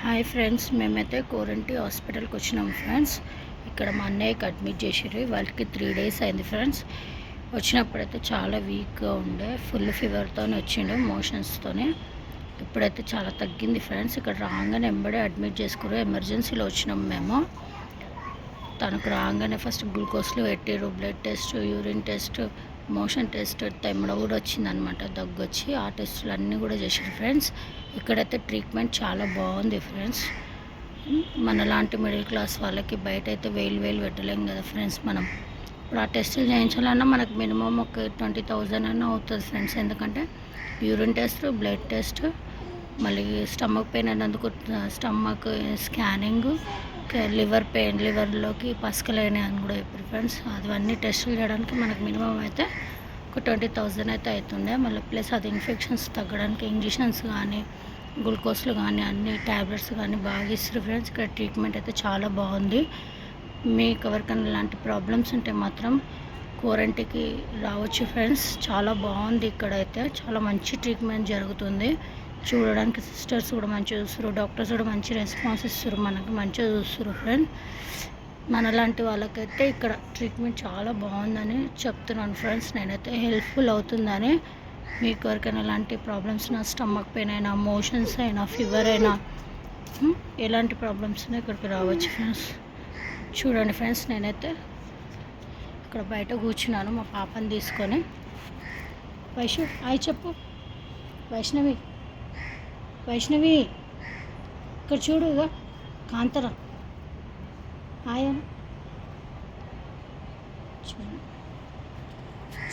Hi friends మేమైతే కోరంటి హాస్పిటల్కి వచ్చినాం ఫ్రెండ్స్. ఇక్కడ మా అన్నయ్యకి అడ్మిట్ చేసిర్రు వాళ్ళకి త్రీ డేస్ అయింది ఫ్రెండ్స్. వచ్చినప్పుడైతే చాలా వీక్గా ఉండే ఫుల్ ఫీవర్తో వచ్చిండు మోషన్స్తోనే ఇప్పుడైతే చాలా తగ్గింది ఫ్రెండ్స్. ఇక్కడ రాగానే ఎంబడే అడ్మిట్ చేసుకురు ఎమర్జెన్సీలో వచ్చినాం మేము. తనకు రాగానే ఫస్ట్ గ్లూకోజ్లు పెట్టిర్రు blood test urine test motion test తెమ్మడ కూడా వచ్చిందనమాట. దగ్గు వచ్చి ఆ టెస్టులు అన్నీ కూడా చేశారు ఫ్రెండ్స్. ఇక్కడైతే ట్రీట్మెంట్ చాలా బాగుంది ఫ్రెండ్స్. మన లాంటి మిడిల్ క్లాస్ వాళ్ళకి బయట అయితే వేలు వేలు పెట్టలేం కదా ఫ్రెండ్స్ మనం. ఇప్పుడు ఆ టెస్టులు చేయించాలన్నా మనకు మినిమం ఒక ట్వంటీ థౌజండ్ అన్న అవుతుంది ఫ్రెండ్స్. ఎందుకంటే యూరిన్ టెస్ట్ బ్లడ్ టెస్ట్ మళ్ళీ స్టమక్ పెయిన్ అన్నందుకు స్టమక్ స్కానింగ్ లివర్ పెయిన్ లివర్లోకి పసుకలేని అని కూడా చెప్పారు ఫ్రెండ్స్ అవన్నీ టెస్టులు చేయడానికి మనకు మినిమం అయితే ఒక ట్వంటీ థౌజండ్ అయితే అవుతుండే. మళ్ళీ ప్లస్ అది ఇన్ఫెక్షన్స్ తగ్గడానికి ఇంజెక్షన్స్ కానీ గ్లూకోజ్లు కానీ అన్ని ట్యాబ్లెట్స్ కానీ బాగా ఇస్తారు ఫ్రెండ్స్ ఇక్కడ ట్రీట్మెంట్ అయితే చాలా బాగుంది. మీకు ఎవరికైనా ఇలాంటి ప్రాబ్లమ్స్ ఉంటే మాత్రం క్వారంటీకి రావచ్చు ఫ్రెండ్స్ చాలా బాగుంది ఇక్కడైతే. చాలా మంచి ట్రీట్మెంట్ జరుగుతుంది. చూడడానికి సిస్టర్స్ కూడా మంచిగా చూస్తారు డాక్టర్స్ కూడా మంచి రెస్పాన్స్ ఇస్తారు మనకి మంచిగా చూస్తారు ఫ్రెండ్. మనలాంటి వాళ్ళకైతే ఇక్కడ ట్రీట్మెంట్ చాలా బాగుందని చెప్తున్నాను ఫ్రెండ్స్. నేనైతే హెల్ప్ఫుల్ అవుతుందని. మీకు ఎవరికైనా ఎలాంటి ప్రాబ్లమ్స్ నా స్టమక్ పెయిన్ అయినా మోషన్స్ అయినా ఫీవర్ అయినా ఎలాంటి ప్రాబ్లమ్స్ అయినా ఇక్కడికి రావచ్చు ఫ్రెండ్స్. చూడండి ఫ్రెండ్స్ నేనైతే ఇక్కడ బయట కూర్చున్నాను మా పాపని తీసుకొని. వైషు అయి చెప్పు. వైష్ణవి. వైష్ణవి ఇక్కడ చూడు ఇక కాంతర. ఆయన చూడండి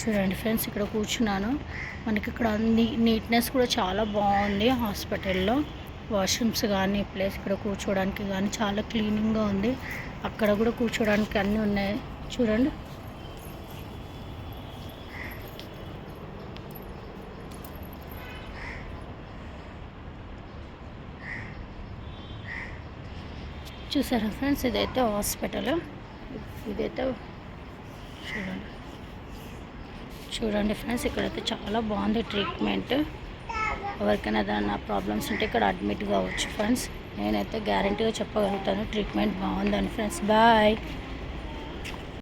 చూడండి ఫ్రెండ్స్ ఇక్కడ కూర్చున్నాను. మనకి ఇక్కడ అన్ని నీట్నెస్ కూడా చాలా బాగుంది హాస్పిటల్లో. వాష్రూమ్స్ కానీ ప్లేస్ ఇక్కడ కూర్చోడానికి కానీ చాలా క్లీనింగ్గా ఉంది. అక్కడ కూడా కూర్చోడానికి అన్నీ ఉన్నాయి. చూడండి. చూసారా ఫ్రెండ్స్? ఇదైతే హాస్పిటల్. ఇదైతే చూడండి. చూడండి ఫ్రెండ్స్ ఇక్కడైతే చాలా బాగుంది ట్రీట్మెంట్. ఎవరికైనా ఏదైనా ప్రాబ్లమ్స్ ఉంటే ఇక్కడ అడ్మిట్ కావచ్చు ఫ్రెండ్స్. నేనైతే గ్యారంటీగా చెప్పగలుగుతాను ట్రీట్మెంట్ బాగుందని ఫ్రెండ్స్. బాయ్.